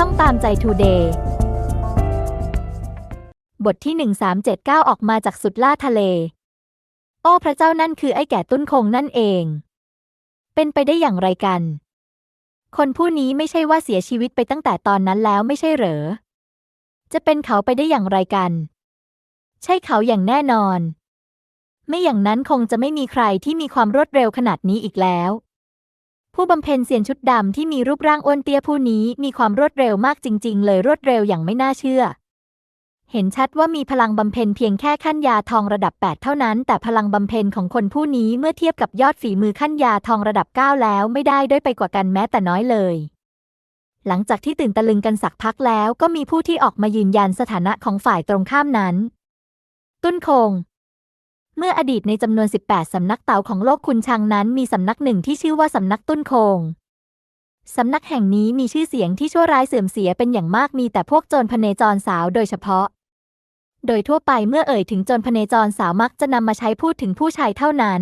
ช่องตามใจทูเดย์บทที่ 1379 ออกมาจากสุดล่าทะเล โอ้พระเจ้านั่นคือไอ้แก่ตุ้นคงนั่นเอง เป็นไปได้อย่างไรกัน คนผู้นี้ไม่ใช่ว่าเสียชีวิตไปตั้งแต่ตอนนั้นแล้วไม่ใช่เหรอ จะเป็นเขาไปได้อย่างไรกัน ใช่เขาอย่างแน่นอน ไม่อย่างนั้นคงจะไม่มีใครที่มีความรวดเร็วขนาดนี้อีกแล้ว ผู้บำเพ็ญเซียนชุดดำที่มีรูปร่างอ้วนเตี้ยผู้นี้มีความรวดเร็วมากจริง ๆ เลยรวดเร็วอย่างไม่น่าเชื่อ เห็นชัดว่ามีพลังบำเพ็ญเพียงแค่ขั้นยาทองระดับ 8 เท่านั้น แต่พลังบำเพ็ญของคนผู้นี้เมื่อเทียบกับยอดฝีมือขั้นยาทองระดับ 9 แล้วไม่ได้ด้อยไปกว่ากันแม้แต่น้อยเลยหลังจากที่ตื่นตะลึงกันสักพักแล้วก็มีผู้ที่ออกมายืนยันสถานะของฝ่ายตรงข้ามนั้น ตุ้นคง เมื่ออดีตในจำนวน 18 สำนักเต่าของโลกคุณชังนั้นมีสำนักหนึ่งที่ชื่อว่าสำนักตุ้นคง สำนักแห่งนี้มีชื่อเสียงที่ชั่วร้ายเสื่อมเสียเป็นอย่างมากมีแต่พวกโจรพเนจรสาวโดยเฉพาะ โดยทั่วไปเมื่อเอ่ยถึงโจรพเนจรสาวมักจะนำมาใช้พูดถึงผู้ชายเท่านั้น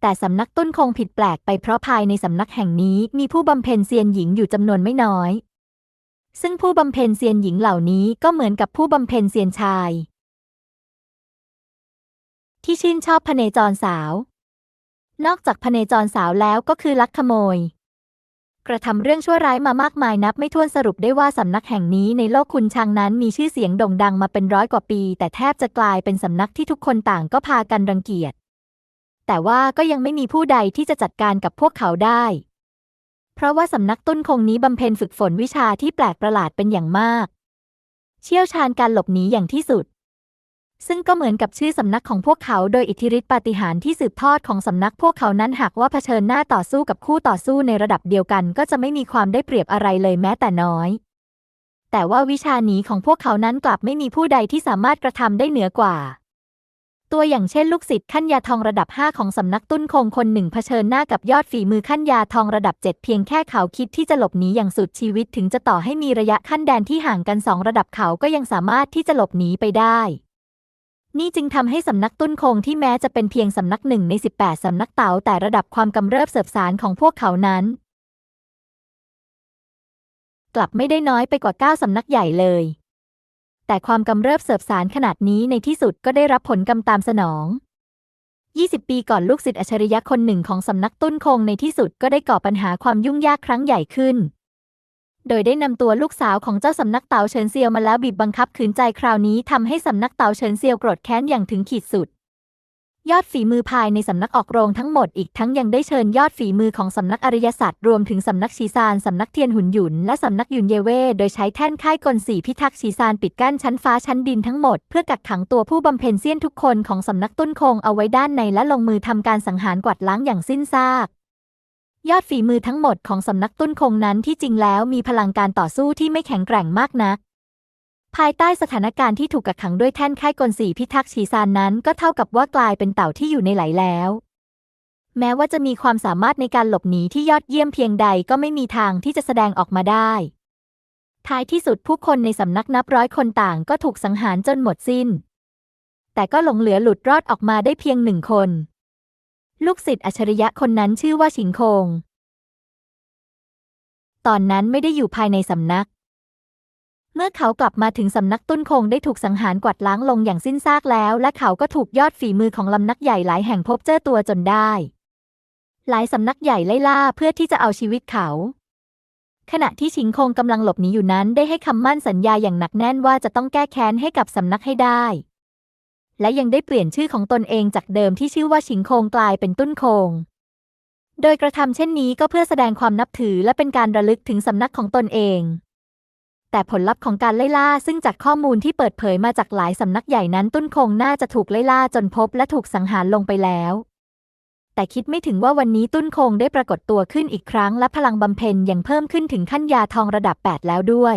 แต่สำนักตุ้นคงผิดแปลกไปเพราะภายในสำนักแห่งนี้มีผู้บำเพ็ญเซียนหญิงอยู่จำนวนไม่น้อย ซึ่งผู้บำเพ็ญเซียนหญิงเหล่านี้ก็เหมือนกับผู้บำเพ็ญเซียนชาย ที่ชื่นชอบพเนจรสาว นอกจากพเนจรสาวแล้วก็คือลักขโมย กระทำเรื่องชั่วร้ายมามากมายนับไม่ถ้วนสรุปได้ว่าสำนักแห่งนี้ในโลกคุณชังนั้นมีชื่อเสียงโด่งดังมาเป็นร้อยกว่าปี แต่แทบจะกลายเป็นสำนักที่ทุกคนต่างก็พากันรังเกียจ แต่ว่าก็ยังไม่มีผู้ใดที่จะจัดการกับพวกเขาได้ เพราะว่าสำนักตุ้นคงนี้บำเพ็ญฝึกฝนวิชาที่แปลกประหลาดเป็นอย่างมาก เชี่ยวชาญการหลบหนีอย่างที่สุด ซึ่งก็เหมือนกับชื่อสำนักของพวกเขาโดยอิทธิฤทธิปาฏิหาริย์ที่สืบทอดของสำนักพวกเขานั้นหากว่าเผชิญหน้าต่อสู้กับคู่ต่อสู้ในระดับเดียวกัน ก็จะไม่มีความได้เปรียบอะไรเลยแม้แต่น้อย แต่ว่าวิชาหนีของพวกเขานั้นกลับไม่มีผู้ใดที่สามารถกระทำได้เหนือกว่า ตัวอย่างเช่นลูกศิษย์ขั้นยาทองระดับ 5 ของสำนักตุ้นคงคนหนึ่งเผชิญหน้ากับยอดฝีมือขั้นยาทองระดับ 7 เพียงแค่เขาคิดที่จะหลบหนีอย่างสุดชีวิตถึงจะต่อให้มีระยะขั้นแดนที่ห่างกันสองระดับเขาก็ยังสามารถที่จะหลบหนีไปได้ นี่จึงทำให้สำนักตุ้นคงที่แม้จะเป็นเพียงสำนักหนึ่งใน 18 สำนักเต๋าแต่ระดับความกำเริบเสบสารของพวกเขานั้น กลับไม่ได้น้อยไปกว่า 9 สำนักใหญ่เลย แต่ความกำเริบเสบสารขนาดนี้ในที่สุดก็ได้รับผลกำตามสนอง 20 ปีก่อนลูกศิษย์อัจฉริยะคนหนึ่งของสำนักตุ้นคงในที่สุดก็ได้ก่อปัญหาความยุ่งยากครั้งใหญ่ขึ้น โดยได้นำตัวลูกสาวของเจ้าสำนักเต๋าเฉินเซียวมาแล้วบีบบังคับขืนใจคราวนี้ทำให้สำนักเต๋าเฉินเซียวโกรธแค้นอย่างถึงขีดสุด ยอดฝีมือภายในสำนักออกโรงทั้งหมดอีกทั้งยังได้เชิญยอดฝีมือของสำนักอริยศาสตร์รวมถึงสำนักชีซานสำนักเทียนหุนหยุนและสำนักยุนเยเว่โดยใช้แท่นค่ายกลสีพิทักษ์ชีซานปิดกั้นชั้นฟ้าชั้นดินทั้งหมดเพื่อกักขังตัวผู้บำเพ็ญเสี้ยนทุกคนของสำนักตุ้นคงเอาไว้ด้านในและลงมือทำการสังหารกวาดล้างอย่างสิ้นซาก ยอดฝีมือทั้งหมดของสำนักตุ้นคงนั้นที่จริงแล้วมีพลังการต่อสู้ที่ไม่แข็งแกร่งมากนัก ภายใต้สถานการณ์ที่ถูกกักขังด้วยแท่นค่ายกลสีพิทักษ์ชีซานนั้นก็เท่ากับว่ากลายเป็นเต่าที่อยู่ในไหลแล้ว แม้ว่าจะมีความสามารถในการหลบหนีที่ยอดเยี่ยมเพียงใดก็ไม่มีทางที่จะแสดงออกมาได้ ท้ายที่สุดผู้คนในสำนักนับร้อยคนต่างก็ถูกสังหารจนหมดสิ้น แต่ก็หลงเหลือหลุดรอดออกมาได้เพียงหนึ่งคน ลูกศิษย์อัจฉริยะคนนั้นชื่อว่าชิงคง ตอนนั้นไม่ได้อยู่ภายในสำนัก เมื่อเขากลับมาถึงสำนักตุ้นคงได้ถูกสังหารกวาดล้างลงอย่างสิ้นซากแล้ว และเขาก็ถูกยอดฝีมือของลำนักใหญ่หลายแห่งพบเจอตัวจนได้ หลายสำนักใหญ่ไล่ล่าเพื่อที่จะเอาชีวิตเขา ขณะที่ชิงคงกำลังหลบหนีอยู่นั้นได้ให้คำมั่นสัญญาอย่างหนักแน่นว่าจะต้องแก้แค้นให้กับสำนักให้ได้ และยังได้เปลี่ยนชื่อของตนเองจากเดิมที่ชื่อว่าชิงคงกลายเป็นตุ้นคง โดยกระทำเช่นนี้ก็เพื่อแสดงความนับถือและเป็นการระลึกถึงสำนักของตนเอง แต่ผลลัพธ์ของการไล่ล่าซึ่งจากข้อมูลที่เปิดเผยมาจากหลายสำนักใหญ่นั้นตุ้นคงน่าจะถูกไล่ล่าจนพบและถูกสังหารลงไปแล้วแต่คิดไม่ถึงว่าวันนี้ตุ้นคงได้ปรากฏตัวขึ้นอีกครั้งและพลังบำเพ็ญยังเพิ่มขึ้นถึงขั้นยาทองระดับ 8 แล้วด้วย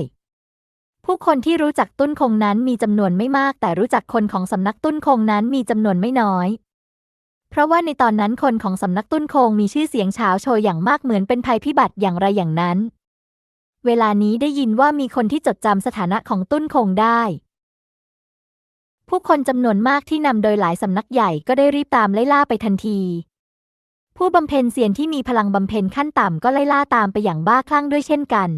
ผู้คนที่รู้จักตุ้นคงนั้นมีจำนวนไม่มาก แต่รู้จักคนของสำนักตุ้นคงนั้นมีจำนวนไม่น้อยเพราะว่าในตอนนั้นคนของสำนักตุ้นคงมีชื่อเสียงเฉาโชยอย่างมากเหมือนเป็นภัยพิบัติอย่างไรอย่างนั้น เวลานี้ได้ยินว่ามีคนที่จดจำสถานะของตุ้นคงได้ ผู้คนจำนวนมากที่นำโดยหลายสำนักใหญ่ก็ได้รีบตามไล่ล่าไปทันที ผู้บำเพ็ญเสียนที่มีพลังบำเพ็ญขั้นต่ำก็ไล่ล่าตามไปอย่างบ้าคลั่งด้วยเช่นกัน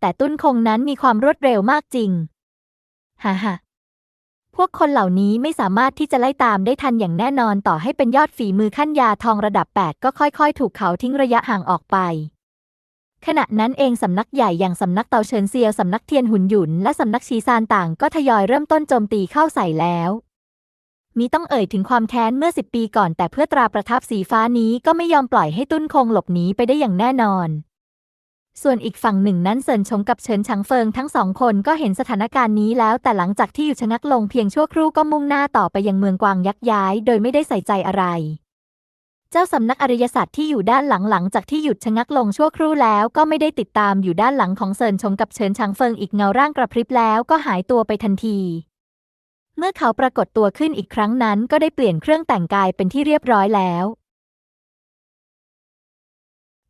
แต่ตุ้นคงนั้นมีความรวดเร็วมากจริง ฮ่าฮ่าพวกคนเหล่านี้ไม่สามารถที่จะไล่ตามได้ทันอย่างแน่นอนต่อให้เป็นยอดฝีมือขั้นยาทองระดับ 8 ก็ค่อยๆ ถูกเขาทิ้งระยะห่างออกไป ขณะนั้นเองสำนักใหญ่อย่างสำนักเตาเฉินเซียวสำนักเทียนหุนหยุน และสำนักชีซานต่างก็ทยอยเริ่มต้นโจมตีเข้าใส่แล้วมีต้องเอ่ยถึงความแค้นเมื่อสิบปีก่อนแต่เพื่อตราประทับสีฟ้านี้ก็ไม่ยอมปล่อยให้ตุ้นคงหลบหนีไปได้อย่างแน่นอน ส่วนอีกฝั่งหนึ่งนั้นเซินชงกับเฉินชังเฟิงทั้งสองคนก็เห็นสถานการณ์นี้แล้วแต่หลังจากที่หยุดชะงักลงเพียงชั่วครู่ก็มุ่งหน้าต่อไปยังเมืองกวางยักษ์ย้าย โดยไม่ได้ใส่ใจอะไร เจ้าสำนักอริยสัตว์ที่อยู่ด้านหลังหลังจากที่หยุดชะงักลงชั่วครู่แล้วก็ไม่ได้ติดตามอยู่ด้านหลังของเซินชงกับเฉินชังเฟิงอีกเงาร่างกระพริบแล้วก็หายตัวไปทันที เมื่อเขาปรากฏตัวขึ้นอีกครั้งนั้นก็ได้เปลี่ยนเครื่องแต่งกายเป็นที่เรียบร้อยแล้ว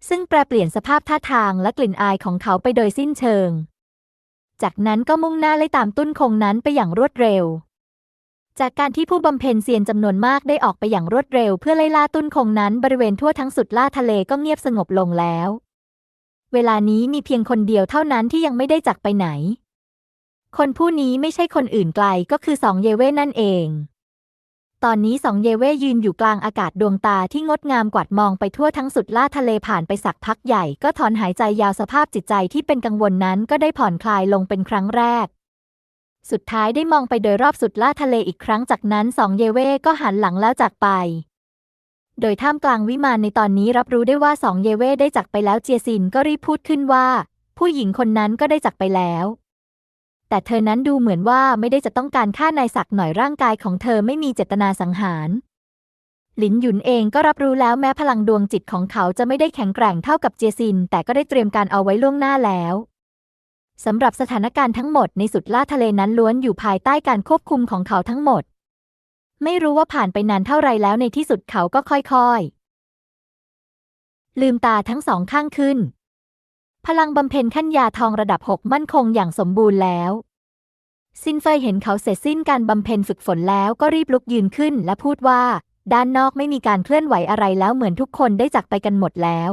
ซึ่งแปลเปลี่ยนสภาพท่าทางและกลิ่นอายของเขาไปโดยสิ้นเชิง จากนั้นก็มุ่งหน้าไล่ตามตุ้นคงนั้นไปอย่างรวดเร็ว จากการที่ผู้บำเพ็ญเซียนจำนวนมากได้ออกไปอย่างรวดเร็ว เพื่อไล่ล่าตุ้นคงนั้นบริเวณทั่วทั้งสุดล่าทะเลก็เงียบสงบลงแล้ว เวลานี้มีเพียงคนเดียวเท่านั้นที่ยังไม่ได้จากไปไหน คนผู้นี้ไม่ใช่คนอื่นไกลก็คือสองเยเว่นั่นเอง ตอนนี้สองเยเว่ยืนอยู่กลางอากาศดวงตาที่งดงามกวาดมองไปทั่วทั้งสุดล่าทะเลผ่านไปสักพักใหญ่ ก็ถอนหายใจยาวสภาพจิตใจที่เป็นกังวลนั้นก็ได้ผ่อนคลายลงเป็นครั้งแรก สุดท้ายได้มองไปโดยรอบสุดล่าทะเลอีกครั้งจากนั้นสองเยเว่ก็หันหลังแล้วจากไป โดยท่ามกลางวิมานในตอนนี้รับรู้ได้ว่าสองเยเว่ได้จากไปแล้วเจียซินก็รีบพูดขึ้นว่า ผู้หญิงคนนั้นก็ได้จากไปแล้ว แต่เธอนั้นดูเหมือนว่าไม่ได้จะต้องการฆ่านายศักดิ์หน่อยร่างกายของเธอไม่มีเจตนาสังหาร หลินหยุนเองก็รับรู้แล้วแม้พลังดวงจิตของเขาจะไม่ได้แข็งแกร่งเท่ากับเจซิน แต่ก็ได้เตรียมการเอาไว้ล่วงหน้าแล้วสำหรับสถานการณ์ทั้งหมดในสุดล่าทะเลนั้นล้วนอยู่ภายใต้การควบคุมของเขาทั้งหมด ไม่รู้ว่าผ่านไปนานเท่าไรแล้วในที่สุดเขาก็ค่อยๆ ลืมตาทั้งสองข้างขึ้น พลังบำเพ็ญขั้นยาทองระดับหกมั่นคงอย่างสมบูรณ์แล้ว ซินเฟยเห็นเขาเสร็จสิ้นการบำเพ็ญฝึกฝนแล้วก็รีบลุกยืนขึ้นและพูดว่า ด้านนอกไม่มีการเคลื่อนไหวอะไรแล้วเหมือนทุกคนได้จากไปกันหมดแล้ว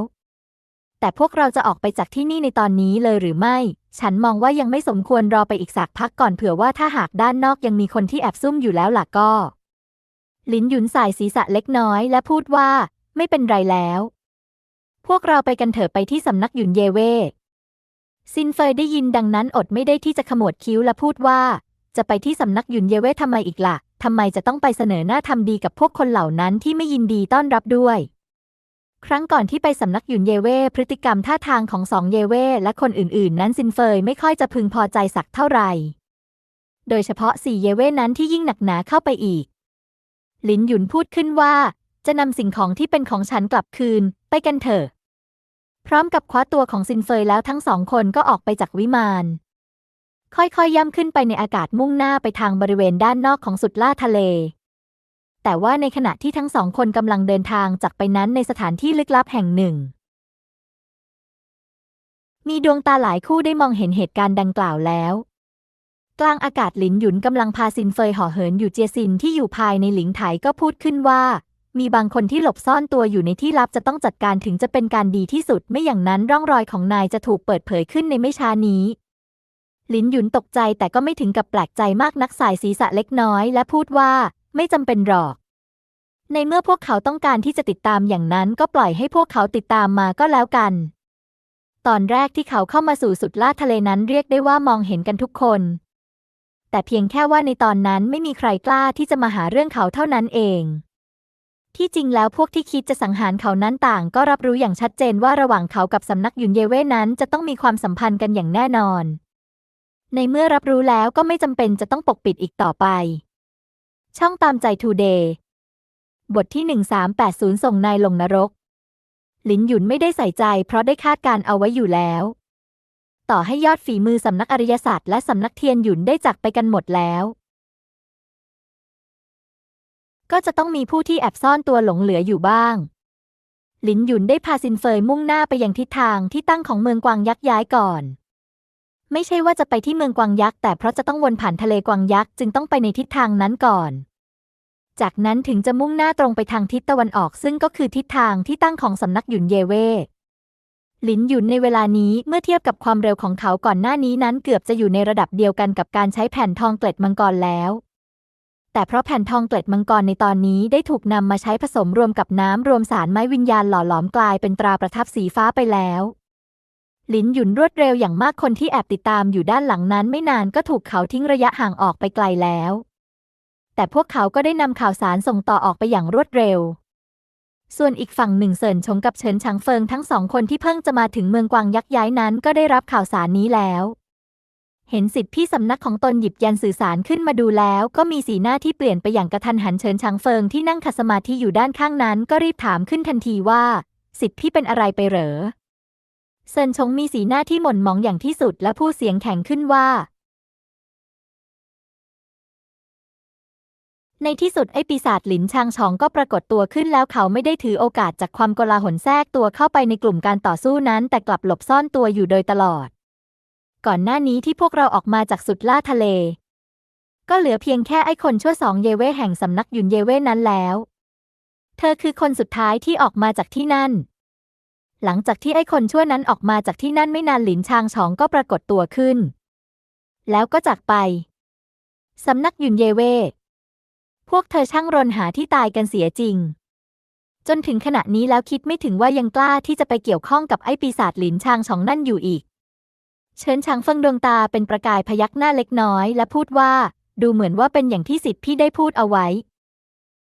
แต่พวกเราจะออกไปจากที่นี่ในตอนนี้เลยหรือไม่ ฉันมองว่ายังไม่สมควรรอไปอีกสักพักก่อนเผื่อว่าถ้าหากด้านนอกยังมีคนที่แอบซุ่มอยู่แล้วล่ะก็ ลินหยุนสายศีรษะเล็กน้อยและพูดว่า ไม่เป็นไรแล้ว พวกเราไปกันเถอะไปที่สำนักหยุนเยเว่ซินเฟยได้ยินดังนั้นอดไม่ได้ที่จะขมวดคิ้วและพูดว่า จะไปที่สำนักหยุนเยเว่ทำไมอีกล่ะทำไมจะต้องไปเสนอหน้าทำดีกับพวกคนเหล่านั้นที่ไม่ยินดีต้อนรับด้วย ครั้งก่อนที่ไปสำนักหยุนเยเว่พฤติกรรมท่าทางของสองเยเว่และคนอื่นๆ นั้นซินเฟยไม่ค่อยจะพึงพอใจสักเท่าไหร่ โดยเฉพาะสี่เยเว่นั้นที่ยิ่งหนักหนาเข้าไปอีก ลินหยุนพูดขึ้นว่า จะนำสิ่งของที่เป็นของฉันกลับคืน ไปกันเถอะ พร้อมกับคว้าตัวของซินเฟยแล้วทั้งสองคนก็ออกไปจากวิมาน ค่อยๆย่ำขึ้นไปในอากาศมุ่งหน้าไปทางบริเวณด้านนอกของสุดล่าทะเล แต่ว่าในขณะที่ทั้งสองคนกำลังเดินทางจากไปนั้นในสถานที่ลึกลับแห่งหนึ่ง มีดวงตาหลายคู่ได้มองเห็นเหตุการณ์ดังกล่าวแล้ว กลางอากาศหลินหยุนกำลังพาซินเฟยห่อเหินอยู่เจียซินที่อยู่ภายในหลิงไถก็พูดขึ้นว่า มีบางคนที่หลบซ่อนตัวอยู่ในที่ลับจะต้องจัดการถึงจะเป็นการดีที่สุด ไม่อย่างนั้นร่องรอยของนายจะถูกเปิดเผยขึ้นในไม่ช้านี้ ลินหยุนตกใจแต่ก็ไม่ถึงกับแปลกใจมากนักสายศีรษะเล็กน้อยและพูดว่า ไม่จำเป็นหรอก ในเมื่อพวกเขาต้องการที่จะติดตามอย่างนั้นก็ปล่อยให้พวกเขาติดตามมาก็แล้วกัน ตอนแรกที่เขาเข้ามาสู่สุดล่าทะเลนั้นเรียกได้ว่ามองเห็นกันทุกคน แต่เพียงแค่ว่าในตอนนั้นไม่มีใครกล้าที่จะมาหาเรื่องเขาเท่านั้นเอง ที่จริงแล้วพวกที่คิดจะสังหารเขานั้นต่าง ก็รับรู้อย่างชัดเจนว่าระหว่างเขากับสำนักหยุนเยเว่นั้นจะต้องมีความสัมพันธ์กันอย่างแน่นอน ในเมื่อรับรู้แล้วก็ไม่จำเป็นจะต้องปกปิดอีกต่อไป ช่องตามใจทูเดย์บทที่ 1380 ส่งนายลงนรก หลินหยุนไม่ได้ใส่ใจ เพราะได้คาดการเอาไว้อยู่แล้ว ต่อให้ยอดฝีมือสำนักอริยศาสตร์และสำนักเทียนหยุนได้จากไปกันหมดแล้ว ก็จะต้องมีผู้ที่แอบซ่อนตัวหลงเหลืออยู่บ้าง หลินหยุนได้พาซินเฟยมุ่งหน้าไปยังทิศทางที่ตั้งของเมืองกวางยักษ์ย้ายก่อน ไม่ใช่ว่าจะไปที่เมืองกวางยักษ์แต่เพราะจะต้องวนผ่านทะเลกวางยักษ์จึงต้องไปในทิศทางนั้นก่อน จากนั้นถึงจะมุ่งหน้าตรงไปทางทิศตะวันออกซึ่งก็คือทิศทางที่ตั้งของสำนักหยุนเยเว่หลินหยุนในเวลานี้เมื่อเทียบกับความเร็วของเขาก่อนหน้านี้นั้นเกือบจะอยู่ในระดับเดียวกันกับการใช้แผ่นทองเกล็ดมังกรแล้ว แต่เพราะแผ่นทองเกล็ดมังกรในตอนนี้ได้ถูกนำมาใช้ผสมรวมกับน้ำรวมสารไม้วิญญาณหล่อหลอมกลายเป็นตราประทับสีฟ้าไปแล้วหลินหยุนรวดเร็วอย่างมากคนที่แอบติดตามอยู่ด้านหลังนั้นไม่นานก็ถูกเขาทิ้งระยะห่างออกไปไกลแล้ว แต่พวกเขาก็ได้นำข่าวสารส่งต่อออกไปอย่างรวดเร็ว ส่วนอีกฝั่งหนึ่งเซินชงกับเฉินชางเฟิงทั้งสองคนที่เพิ่งจะมาถึงเมืองกวางยักษ์ย้ายนั้นก็ได้รับข่าวสารนี้แล้ว เห็นสิทธิ์พี่สำนักของตนหยิบยันสื่อสารขึ้นมาดูแล้ว ก็มีสีหน้าที่เปลี่ยนไปอย่างกระทันหันเฉินชางเฟิงที่นั่งขัดสมาธิอยู่ด้านข้างนั้นก็รีบถามขึ้นทันทีว่า สิทธิ์พี่เป็นอะไรไปเหรอเซินชงมีสีหน้าที่หม่นหมองอย่างที่สุดและพูดเสียงแข็งขึ้นว่า ในที่สุดไอ้ปีศาจหลินชางชองก็ปรากฏตัวขึ้นแล้วเขาไม่ได้ถือโอกาสจากความโกลาหลแทรกตัวเข้าไปในกลุ่มการต่อสู้นั้น แต่กลับหลบซ่อนตัวอยู่โดยตลอด ก่อนหน้านี้ที่พวกเราออกมาจากสุดล่าทะเล ก็เหลือเพียงแค่ไอ้คนชั่วสองเยเว่แห่งสำนักหยุนเยเว่นั้นแล้ว เธอคือคนสุดท้ายที่ออกมาจากที่นั่น หลังจากที่ไอ้คนชั่วนั้นออกมาจากที่นั่นไม่นานหลินชางชองก็ปรากฏตัวขึ้น แล้วก็จากไปสำนักหยุนเยเว่พวกเธอช่างรนหาที่ตายกันเสียจริง จนถึงขณะนี้แล้วคิดไม่ถึงว่ายังกล้าที่จะไปเกี่ยวข้องกับไอ้ปีศาจหลินชางชองนั่นอยู่อีก เชิญชางฟิงดวงตาเป็นประกายพยักหน้าเล็กน้อยและพูดว่า ดูเหมือนว่าเป็นอย่างที่สิทธิ์พี่ได้พูดเอาไว้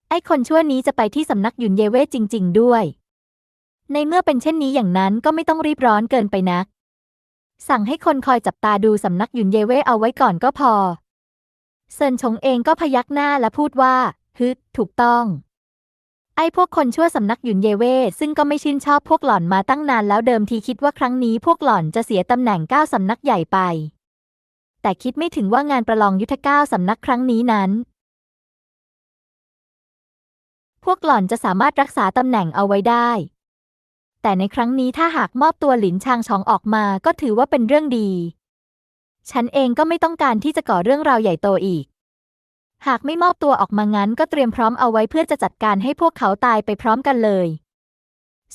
ไอ้คนชั่วนี้จะไปที่สำนักยุนเยเว่จริง ๆ ด้วย ในเมื่อเป็นเช่นนี้อย่างนั้นก็ไม่ต้องรีบร้อนเกินไปนัก สั่งให้คนคอยจับตาดูสำนักยุนเยเว่เอาไว้ก่อนก็พอเซินชงเองก็พยักหน้าและพูดว่าฮึถูกต้อง ไอ้พวกคนชั่วสำนักหยุนเยเว่ซึ่งก็ไม่ชื่นชอบพวกหล่อนมาตั้งนานแล้วเดิมทีคิดว่าครั้งนี้พวกหล่อนจะเสียตำแหน่งเก้าสำนักใหญ่ไป แต่คิดไม่ถึงว่างานประลองยุทธเก้าสำนักครั้งนี้นั้น พวกหล่อนจะสามารถรักษาตำแหน่งเอาไว้ได้ แต่ในครั้งนี้ถ้าหากมอบตัวหลินชางชองออกมาก็ถือว่าเป็นเรื่องดี ฉันเองก็ไม่ต้องการที่จะก่อเรื่องราวใหญ่โตอีก หากไม่มอบตัวออกมางั้นก็เตรียมพร้อมเอาไว้เพื่อจะจัดการให้พวกเขาตายไปพร้อมกันเลย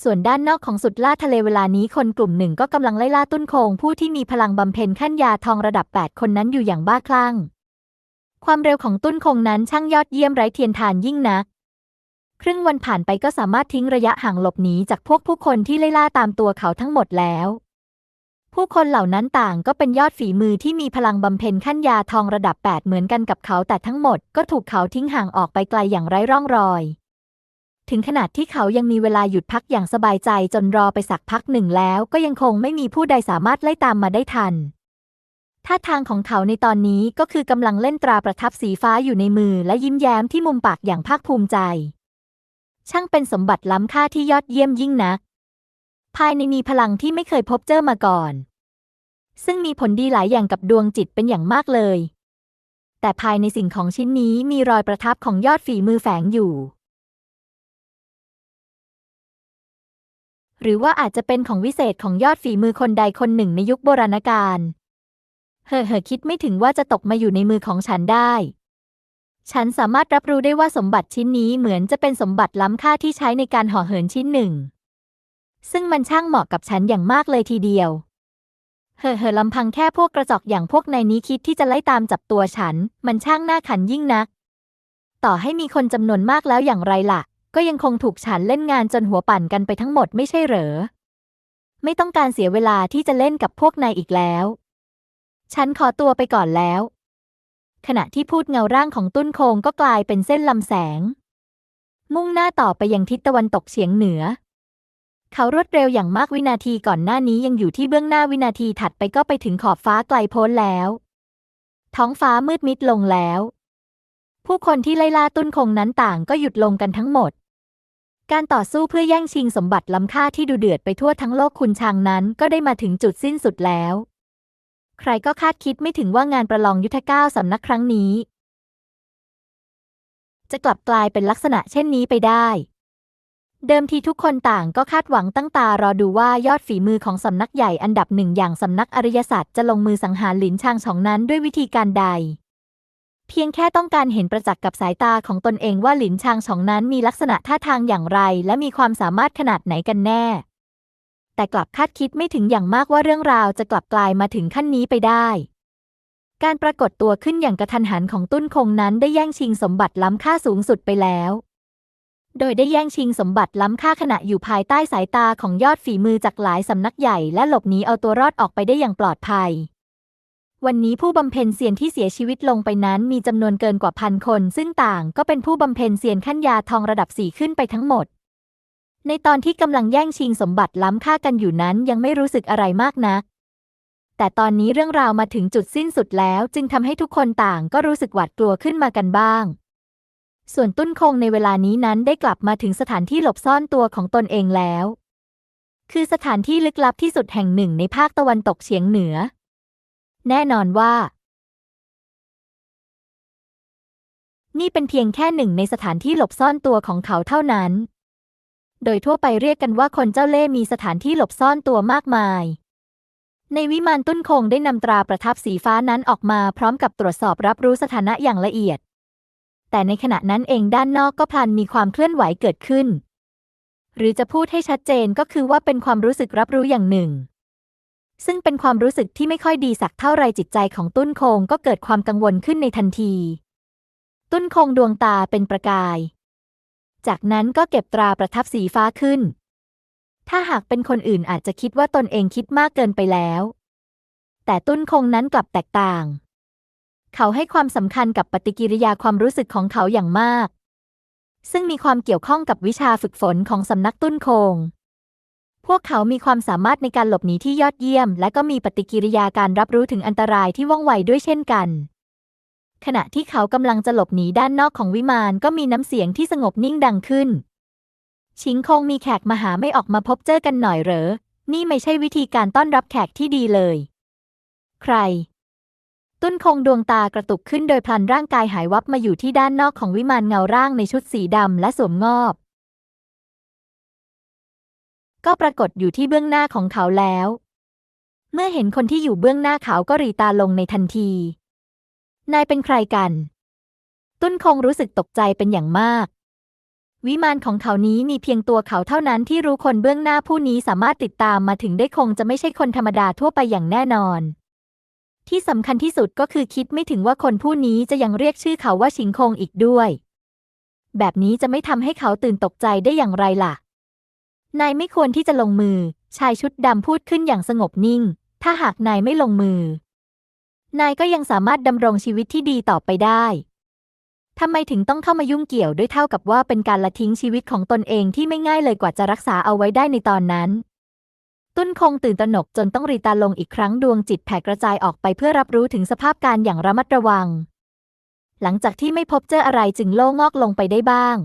ส่วนด้านนอกของสุดล่าทะเลเวลานี้คนกลุ่มหนึ่งก็กำลังไล่ล่าตุ้นโคงผู้ที่มีพลังบำเพ็ญขั้นยาทองระดับ 8 คนนั้นอยู่อย่างบ้าคลั่ง ความเร็วของตุ้นคงนั้นช่างยอดเยี่ยมไร้เทียนทานยิ่งนัก ครึ่งวันผ่านไปก็สามารถทิ้งระยะห่างหลบหนีจากพวกผู้คนที่ไล่ล่าตามตัวเขาทั้งหมดแล้ว ผู้คนเหล่านั้นต่างก็เป็นยอดฝีมือที่มีพลังบำเพ็ญขั้นยาทองระดับ 8 เหมือนกันกับเขาแต่ทั้งหมดก็ถูกเขาทิ้งห่างออกไปไกลอย่างไร้ร่องรอย ถึงขนาดที่เขายังมีเวลาหยุดพักอย่างสบายใจจนรอไปสักพักหนึ่งแล้ว ก็ยังคงไม่มีผู้ใดสามารถไล่ตามมาได้ทันท่าทางของเขาในตอนนี้ก็คือกำลังเล่นตราประทับสีฟ้าอยู่ในมือและยิ้มแย้มที่มุมปากอย่างภาคภูมิใจ ช่างเป็นสมบัติล้ำค่าที่ยอดเยี่ยมยิ่งนัก ภายในมีพลังที่ไม่เคยพบเจอมาก่อน ซึ่งมีผลดีหลายอย่างกับดวงจิตเป็นอย่างมากเลย แต่ภายในสิ่งของชิ้นนี้มีรอยประทับของยอดฝีมือแฝงอยู่ หรือว่าอาจจะเป็นของวิเศษของยอดฝีมือคนใดคนหนึ่งในยุคโบราณกาลเฮ่อเฮ่อคิดไม่ถึงว่าจะตกมาอยู่ในมือของฉันได้ ฉันสามารถรับรู้ได้ว่าสมบัติชิ้นนี้เหมือนจะเป็นสมบัติล้ำค่าที่ใช้ในการห่อเหินชิ้นหนึ่ง ซึ่งมันช่างเหมาะกับฉันอย่างมากเลยทีเดียวเฮ่อเฮ่อลำพังแค่พวกกระจอกอย่างพวกนายนี้คิดที่จะไล่ตามจับตัวฉัน มันช่างน่าขันยิ่งนัก ต่อให้มีคนจำนวนมากแล้วอย่างไรล่ะ ก็ยังคงถูกฉันเล่นงานจนหัวปั่นกันไปทั้งหมดไม่ใช่เหรอ ไม่ต้องการเสียเวลาที่จะเล่นกับพวกนายอีกแล้ว ฉันขอตัวไปก่อนแล้ว ขณะที่พูดเงาร่างของตุ้นโคงก็กลายเป็นเส้นลำแสงมุ่งหน้าต่อไปยังทิศตะวันตกเฉียงเหนือ เขารวดเร็วอย่างมากวินาทีก่อนหน้านี้ยังอยู่ที่เบื้องหน้าวินาทีถัดไปก็ไปถึงขอบฟ้าไกลโพ้นแล้ว ท้องฟ้ามืดมิดลงแล้ว ผู้คนที่ไล่ล่าตุ้นคงนั้นต่างก็หยุดลงกันทั้งหมด การต่อสู้เพื่อแย่งชิงสมบัติล้ำค่าที่ดูเดือดไปทั่วทั้งโลกคุณชางนั้นก็ได้มาถึงจุดสิ้นสุดแล้ว ใครก็คาดคิดไม่ถึงว่างานประลองยุทธเก้าสำนักครั้งนี้ จะกลับกลายเป็นลักษณะเช่นนี้ไปได้ เดิมทีทุกคนต่างก็คาดหวังตั้งตารอดูว่ายอดฝีมือของสำนักใหญ่อันดับหนึ่งอย่างสำนักอริยศาสตร์จะลงมือสังหารหลินชางฉองนั้นด้วยวิธีการใด เพียงแค่ต้องการเห็นประจักษ์กับสายตาของตนเองว่าหลินชางฉองนั้นมีลักษณะท่าทางอย่างไร และมีความสามารถขนาดไหนกันแน่ แต่กลับคาดคิดไม่ถึงอย่างมากว่าเรื่องราวจะกลับกลายมาถึงขั้นนี้ไปได้ การปรากฏตัวขึ้นอย่างกระทันหันของตุ้นคงนั้นได้แย่งชิงสมบัติล้ำค่าสูงสุดไปแล้ว โดยได้แย่งชิงสมบัติล้ำค่าขณะอยู่ภายใต้สายตาของยอดฝีมือจากหลายสำนักใหญ่และหลบหนีเอาตัวรอดออกไปได้อย่างปลอดภัย วันนี้ผู้บำเพ็ญเซียนที่เสียชีวิตลงไปนั้นมีจำนวนเกินกว่าพันคน ซึ่งต่างก็เป็นผู้บำเพ็ญเซียนขั้นยาทองระดับสี่ขึ้นไปทั้งหมด ในตอนที่กำลังแย่งชิงสมบัติล้ำค่ากันอยู่นั้นยังไม่รู้สึกอะไรมากนัก แต่ตอนนี้เรื่องราวมาถึงจุดสิ้นสุดแล้ว จึงทำให้ทุกคนต่างก็รู้สึกหวาดกลัวขึ้นมากันบ้าง ส่วนตุ้นคงในเวลานี้นั้นได้กลับมาถึงสถานที่หลบซ่อนตัวของตนเองแล้ว คือสถานที่ลึกลับที่สุดแห่งหนึ่งในภาคตะวันตกเฉียงเหนือ แน่นอนว่า นี่เป็นเพียงแค่หนึ่งในสถานที่หลบซ่อนตัวของเขาเท่านั้น โดยทั่วไปเรียกกันว่าคนเจ้าเล่ห์มีสถานที่หลบซ่อนตัวมากมาย ในวิมานตุ้นคงได้นำตราประทับสีฟ้านั้นออกมาพร้อมกับตรวจสอบรับรู้สถานะอย่างละเอียด แต่ในขณะนั้นเองด้านนอกก็พลันมีความเคลื่อนไหวเกิดขึ้น หรือจะพูดให้ชัดเจนก็คือว่าเป็นความรู้สึกรับรู้อย่างหนึ่ง ซึ่งเป็นความรู้สึกที่ไม่ค่อยดีสักเท่าไรจิตใจของตุ้นคงก็เกิดความกังวลขึ้นในทันที ตุ้นคงดวงตาเป็นประกาย จากนั้นก็เก็บตราประทับสีฟ้าขึ้น ถ้าหากเป็นคนอื่นอาจจะคิดว่าตนเองคิดมากเกินไปแล้ว แต่ตุ้นคงนั้นกลับแตกต่าง เขาให้ความสำคัญกับปฏิกิริยาความรู้สึกของเขาอย่างมาก ซึ่งมีความเกี่ยวข้องกับวิชาฝึกฝนของสำนักตุ้นคง พวกเขามีความสามารถในการหลบหนีที่ยอดเยี่ยม และก็มีปฏิกิริยาการรับรู้ถึงอันตรายที่ว่องไวด้วยเช่นกัน ขณะที่เขากำลังจะหลบหนีด้านนอกของวิมานก็มีน้ำเสียงที่สงบนิ่งดังขึ้น ชิงคงมีแขกมาหาไม่ออกมาพบเจอกันหน่อยเหรอ นี่ไม่ใช่วิธีการต้อนรับแขกที่ดีเลย ใคร ตุ้นคงดวงตากระตุกขึ้นโดยพลันร่างกายหายวับมาอยู่ที่ด้านนอกของวิมานเงาร่างในชุดสีดำและสวมงอบ ก็ปรากฏอยู่ที่เบื้องหน้าของเขาแล้ว เมื่อเห็นคนที่อยู่เบื้องหน้าเขาก็รีตาลงในทันที นายเป็นใครกัน ตุ้นคงรู้สึกตกใจเป็นอย่างมาก วิมานของเขานี้มีเพียงตัวเขาเท่านั้นที่รู้คนเบื้องหน้าผู้นี้สามารถติดตามมาถึงได้คงจะไม่ใช่คนธรรมดาทั่วไปอย่างแน่นอน ที่สำคัญที่สุดก็คือคิดไม่ถึงว่าคนผู้นี้จะยังเรียกชื่อเขาว่าชิงคงอีกด้วย แบบนี้จะไม่ทำให้เขาตื่นตกใจได้อย่างไรล่ะ นายไม่ควรที่จะลงมือ ชายชุดดำพูดขึ้นอย่างสงบนิ่ง ถ้าหากนายไม่ลงมือ นายก็ยังสามารถดำรงชีวิตที่ดีต่อไปได้ทำไมถึงต้องเข้ามายุ่งเกี่ยวด้วยเท่ากับว่าเป็นการละทิ้งชีวิตของตนเองที่ไม่ง่ายเลยกว่าจะรักษาเอาไว้ได้ในตอนนั้น ตุ้นคงตื่นตระหนกจนต้องรีตาลงอีกครั้งดวงจิตแผ่กระจายออกไปเพื่อรับรู้ถึงสภาพการอย่างระมัดระวัง หลังจากที่ไม่พบเจออะไรจึงโล่งอกลงไปได้บ้าง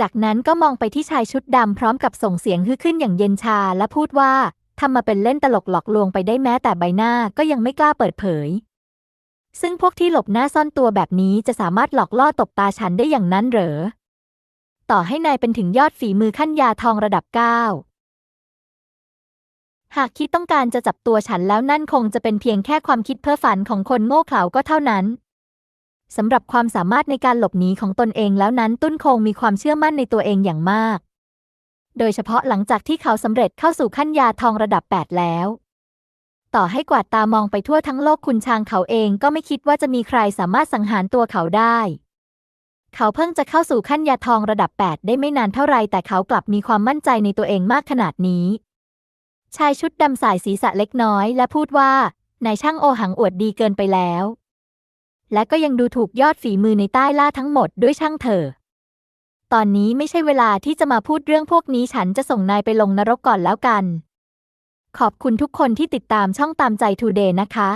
จากนั้นก็มองไปที่ชายชุดดำพร้อมกับส่งเสียงฮือขึ้นอย่างเย็นชาและพูดว่าทำมาเป็นเล่นตลกหลอกลวงไปได้แม้แต่ใบหน้าก็ยังไม่กล้าเปิดเผย ซึ่งพวกที่หลบหน้าซ่อนตัวแบบนี้จะสามารถหลอกล่อตบตาฉันได้อย่างนั้นเหรอ ต่อให้นายเป็นถึงยอดฝีมือขั้นยาทองระดับเก้า หากคิดต้องการจะจับตัวฉันแล้วนั่นคงจะเป็นเพียงแค่ความคิดเพ้อฝันของคนโง่เขลาก็เท่านั้นสำหรับความสามารถในการหลบหนีของตนเองแล้วนั้นตุ้นคงมีความเชื่อมั่นในตัวเองอย่างมาก โดยเฉพาะหลังจากที่เขาสำเร็จเข้าสู่ขั้นยาทองระดับ 8 แล้ว ต่อให้กวาดตามองไปทั่วทั้งโลกคุณชางเขาเองก็ไม่คิดว่าจะมีใครสามารถสังหารตัวเขาได้ เขาเพิ่งจะเข้าสู่ขั้นยาทองระดับ 8 ได้ไม่นานเท่าไรแต่เขากลับมีความมั่นใจในตัวเองมากขนาดนี้ ชายชุดดำสายศีรษะเล็กน้อยและพูดว่านายช่างโอหังอวดดีเกินไปแล้ว และก็ยังดูถูกยอดฝีมือในใต้ล่าทั้งหมดด้วยช่างเถอะตอนนี้ไม่ใช่เวลาที่จะมาพูดเรื่องพวกนี้ฉันจะส่งนายไปลงนรกก่อนแล้วกัน ขอบคุณทุกคนที่ติดตามช่องตามใจทูเดย์นะคะ